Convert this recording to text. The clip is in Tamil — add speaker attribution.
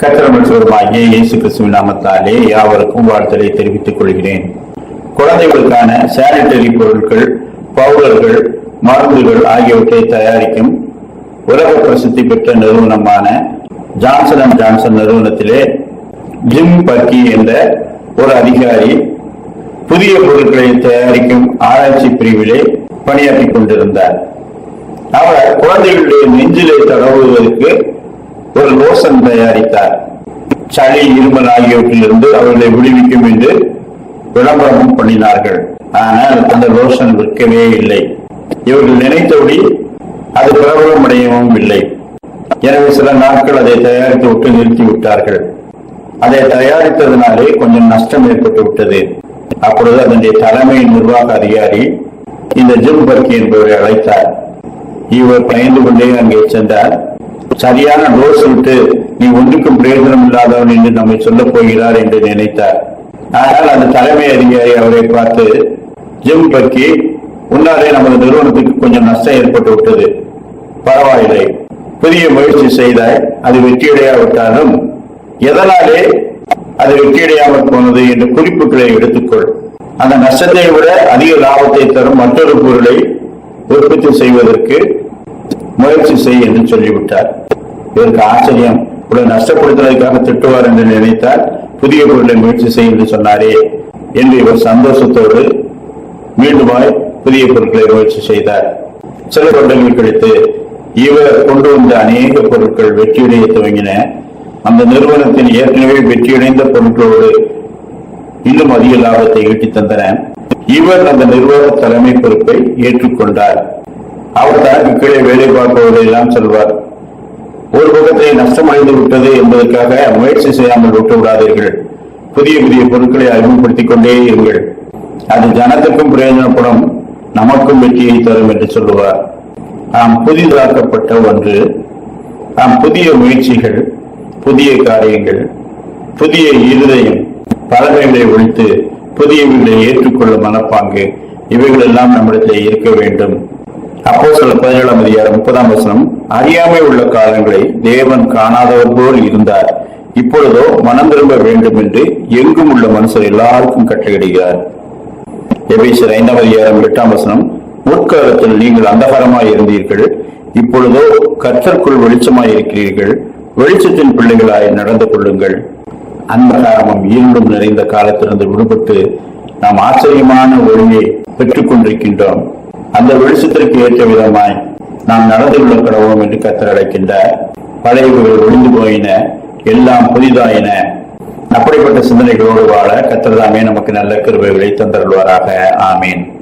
Speaker 1: கத்திரமற்றவருமாகிய இயேசு கிறிஸ்துவின் நாமத்தாலே யாவருக்கும் வாழ்த்தலை தெரிவித்துக் கொள்கிறேன். குழந்தைகளுக்கான சானிட்டரி பொருட்கள் பவுடர்கள் மருந்துகள் ஆகியவற்றை தயாரிக்கும் உலக பிரசித்தி பெற்ற நிறுவனமான ஜான்சன் அண்ட் ஜான்சன் நிறுவனத்திலே ஜிம் பர்கி என்ற ஒரு அதிகாரி புதிய பொருட்களை தயாரிக்கும் ஆராய்ச்சி பிரிவிலே பணியாற்றிக் கொண்டிருந்தார். அவர் குழந்தைகளுடைய நெஞ்சிலே தடவுவதற்கு ஒரு லோசன் தயாரித்தார். சளி இருமல் ஆகியவற்றிலிருந்து அவர்களை விடுவிக்கும் என்று விளம்பரமும் பண்ணினார்கள். ஆனால் அந்த லோஷன் விற்கவே இல்லை. இவர்கள் நினைத்தபடி அது பிரபலம் அடையவும் இல்லை. எனவே சில நாட்கள் அதை தயாரித்து விட்டு நிறுத்தி விட்டார்கள். அதை தயாரித்ததினாலே கொஞ்சம் நஷ்டம் ஏற்பட்டு விட்டது. அப்பொழுது அதனுடைய தலைமை நிர்வாக அதிகாரி இந்த ஜிம் பர்கி என்பவரை அழைத்தார். இவர் பயந்து கொண்டே அங்கே சென்றார். சரியான டோஸ் விட்டு நீ ஒன்றுக்கும் பிரயோஜனம் இல்லாதவன் என்று நம்மை சொல்லப் போகிறார் என்று நினைத்தார். ஆனால் அந்த தலைமை அதிகாரி அவரை பார்த்து ஜிம் பக்கி உன்னாலே நமது நிறுவனத்துக்கு கொஞ்சம் நஷ்டம் ஏற்பட்டு விட்டது. பரவாயில்லை. புதிய முயற்சி செய்தாய் அது வெற்றியடையாவிட்டாலும் எதனாலே அது வெற்றியடையாமல் போனது? என்ற குறிப்புகளை எடுத்துக்கொள். அந்த நஷ்டத்தை விட அதிக லாபத்தை தரும் மற்றொரு பொருளை உற்பத்தி செய்வதற்கு முயற்சி செய் என்று சொல்லிவிட்டார். இதற்கு ஆச்சரியம் உங்களை நஷ்டப்படுத்துவதற்காக திட்டுவார் என்று நினைத்தால் புதிய பொருளை முயற்சி செய் என்று சொன்னாரே என்று இவர் சந்தோஷத்தோடு மீண்டுமாய் புதிய பொருட்களை முயற்சி செய்தார். சில வருடங்கள் கழித்து இவர் கொண்டு வந்த அநேக பொருட்கள் வெற்றியடைய துவங்கின. அந்த நிறுவனத்தின் ஏற்கனவே வெற்றியடைந்த பொருட்களோடு இன்னும் அதிக லாபத்தை ஈட்டித் தந்தன. இவர் அந்த நிர்வாக தலைமை பொறுப்பை ஏற்றுக்கொண்டார். அவர் தனக்கு கீழே வேலை பார்ப்பவர்களெல்லாம் சொல்வார். ஒரு பக்கத்தை நஷ்டமடைந்து விட்டது என்பதற்காக முயற்சி செய்யாமல் விட்டு விடாதீர்கள் புதிய புதிய பொருட்களை அறிமுகப்படுத்திக் கொண்டே இருங்கள். அது ஜனத்துக்கும் பிரயோஜனப்படும் நமக்கும் வெற்றியை தரும் என்று சொல்லுவார். நாம் புதிதாக்கப்பட்ட ஒன்று. நாம் புதிய முயற்சிகள் புதிய காரியங்கள் புதிய இருதயம் பழமைகளை ஒழித்து புதியவர்களை ஏற்றுக்கொள்ளும் மனப்பாங்கு இவைகளெல்லாம் நம்மிடத்தில் இருக்க வேண்டும். அப்போ சில பதினேழாம் அதிகாரம் முப்பதாம் வசனம் அறியாமை உள்ள காலங்களை தேவன் காணாதவர் போல் இருந்தார். இப்பொழுதோ மனம் திரும்ப வேண்டும் என்று எங்கும் உள்ள மனுஷர் எல்லாருக்கும் கட்டளையிடுகிறார். எபேசர் ஐந்தாம் அதிகாரம் எட்டாம் வசனம் முற்காலத்தில் நீங்கள் அந்தகாரமாய் இருந்தீர்கள். இப்பொழுதோ கற்றற்குள் வெளிச்சமாய் இருக்கிறீர்கள். வெளிச்சத்தின் பிள்ளைகளாய் நடந்து கொள்ளுங்கள். அந்தகாரமும் இருளும் நிறைந்த காலத்திலிருந்து விடுபட்டு நாம் ஆச்சரியமான ஒளியை பெற்றுக் கொண்டிருக்கின்றோம் அந்த வெளிச்சத்திற்கு ஏற்ற விதமாய் நாம் நடந்து கொள்ள கடவோம் என்று கத்தர் அழைக்கின்றார். பழையவர்கள் ஒளிந்து போயின எல்லாம் புதிதாயின. அப்படிப்பட்ட சிந்தனைகளோடு வாழ கத்திரதாமே நமக்கு நல்ல கருவைகளை தந்தருள்வாராக. ஆமீன்.